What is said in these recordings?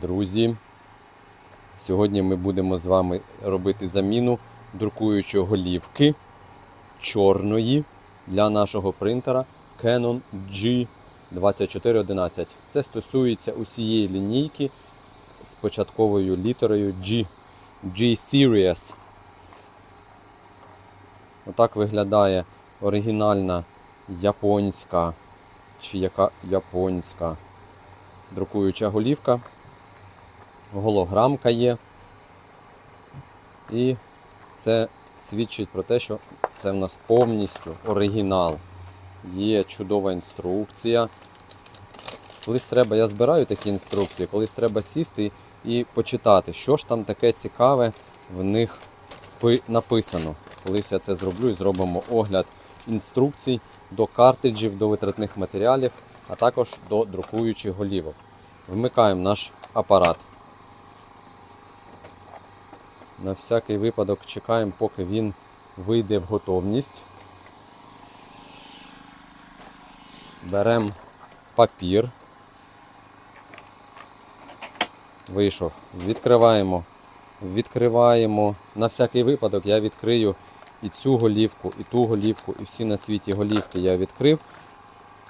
Друзі, сьогодні ми будемо з вами робити заміну друкуючої голівки чорної для нашого принтера Canon G2411. Це стосується усієї лінійки з початковою літерою G. G-Series. Отак виглядає оригінальна японська чи яка японська друкуюча голівка. Голограмка є. І це свідчить про те, що це в нас повністю оригінал. Є чудова інструкція. Колись треба, я збираю такі інструкції, колись треба сісти і почитати, що ж там таке цікаве в них написано. Колись я це зроблю і зробимо огляд інструкцій до картриджів, до витратних матеріалів, а також до друкуючих голівок. Вмикаємо наш апарат. На всякий випадок чекаємо, поки він вийде в готовність. Беремо папір. Вийшов. Відкриваємо. Відкриваємо. На всякий випадок я відкрию і цю голівку, і ту голівку, і всі на світі голівки я відкрив.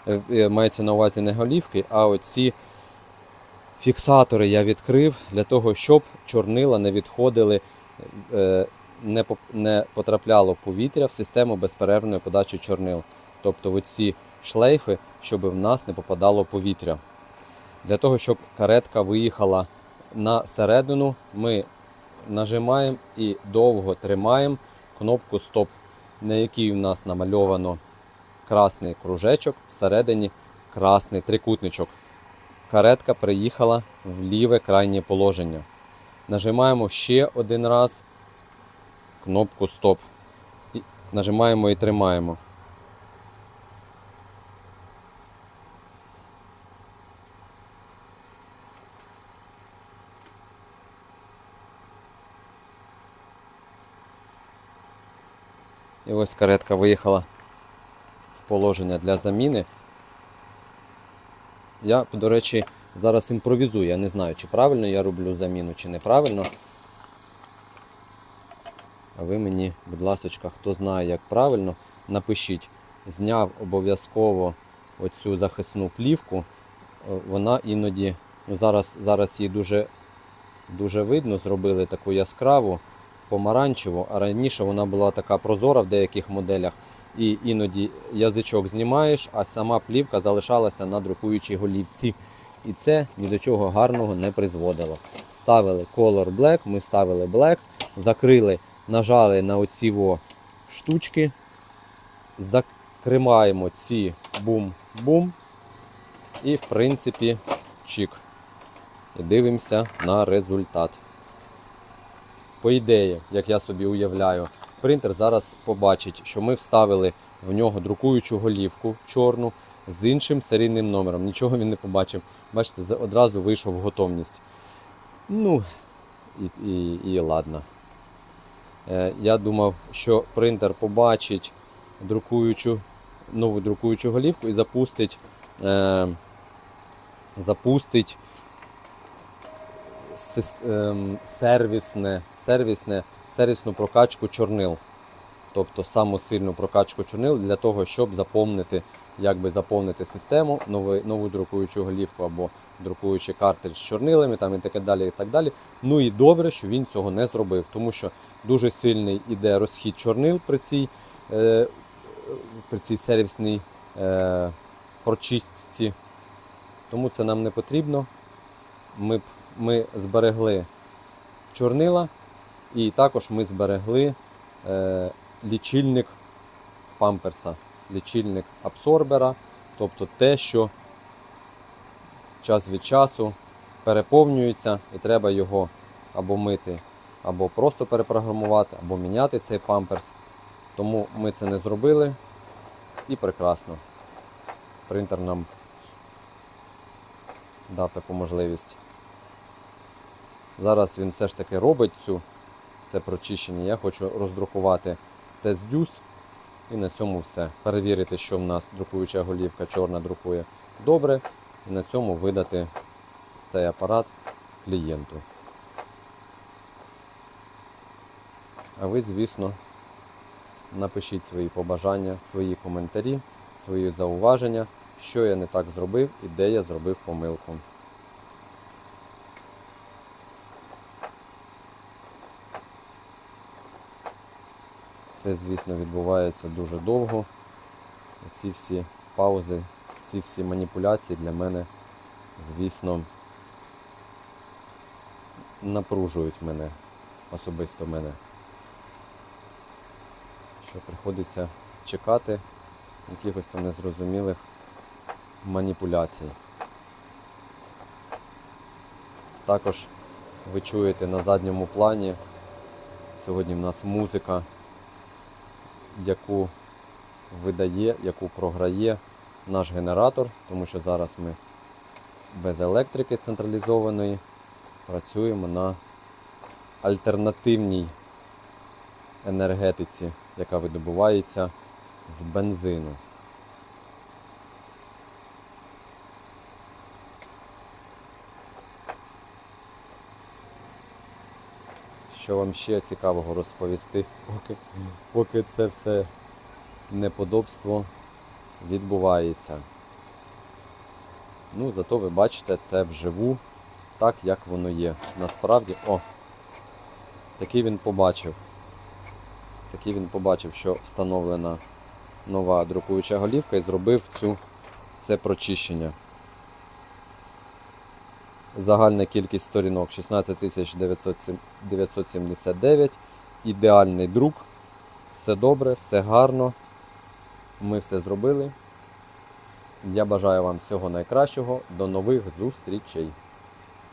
Е, е, Мається на увазі не голівки, а оці фіксатори я відкрив для того, щоб чорнила не відходили, не потрапляло повітря в систему безперервної подачі чорнил. Тобто оці шлейфи, щоб в нас не попадало повітря. Для того, щоб каретка виїхала на середину, ми нажимаємо і довго тримаємо кнопку Стоп, на якій у нас намальовано красний кружечок, всередині красний трикутничок. Каретка приїхала в ліве крайнє положення. Нажимаємо ще один раз кнопку Стоп. Нажимаємо і тримаємо. І ось каретка виїхала в положення для заміни. Я, до речі, зараз імпровізую. Я не знаю, чи правильно я роблю заміну, чи неправильно. А ви мені, будь ласка, хто знає, як правильно, напишіть. Зняв обов'язково оцю захисну плівку. Е, Вона іноді, ну зараз, зараз її дуже, дуже видно, зробили таку яскраву, помаранчеву, а раніше вона була така прозора в деяких моделях. І іноді язичок знімаєш, а сама плівка залишалася на друкуючій голівці. І це ні до чого гарного не призводило. Ставили Color Black, ми ставили Black, закрили, нажали на оці во штучки, закримаємо ці бум-бум. І, в принципі, чик. І дивимося на результат. По ідеї, як я собі уявляю, принтер зараз побачить, що ми вставили в нього друкуючу голівку чорну з іншим серійним номером. Нічого він не побачив. Бачите, одразу вийшов в готовність. Ну, і, і, і ладно. Е, я думав, що принтер побачить друкуючу, нову друкуючу голівку і запустить, е, запустить ем, сервісне, сервісне, сервісну прокачку чорнил. Тобто саму сильну прокачку чорнил для того, щоб заповнити, якби заповнити систему, нову, нову друкуючу голівку або друкуючий картридж з чорнилами там і таке далі. і так далі. Ну і добре, що він цього не зробив, тому що дуже сильний іде розхід чорнил при цій, е, при цій сервісній е, прочистці. Тому це нам не потрібно. Ми, ми зберегли чорнила і також ми зберегли е, лічильник памперса, лічильник абсорбера, тобто те, що час від часу переповнюється і треба його або мити, або просто перепрограмувати, або міняти цей памперс. Тому ми це не зробили і прекрасно. Принтер нам дав таку можливість. Зараз він все ж таки робить цю це прочищення. Я хочу роздрукувати тест дюс і на цьому все. Перевірити, що в нас друкуюча голівка чорна друкує добре, і на цьому видати цей апарат клієнту. А ви, звісно, напишіть свої побажання, свої коментарі, свої зауваження, що я не так зробив і де я зробив помилку. Це, звісно, відбувається дуже довго. Ці всі паузи, ці всі маніпуляції для мене, звісно, напружують мене, особисто мене. Що приходиться чекати якихось там незрозумілих маніпуляцій. Також ви чуєте на задньому плані. Сьогодні в нас музика, яку видає, яку програє наш генератор, тому що зараз ми без електрики централізованої працюємо на альтернативній енергетиці, яка видобувається з бензину. Що вам ще цікавого розповісти, поки, поки це все неподобство відбувається. Ну, зато ви бачите це вживу, так як воно є. Насправді, о, такий він побачив. Такий він побачив, що встановлена нова друкуюча голівка і зробив цю, це прочищення. Загальна кількість сторінок 16979. Ідеальний друк. Все добре, все гарно. Ми все зробили. Я бажаю вам всього найкращого. До нових зустрічей!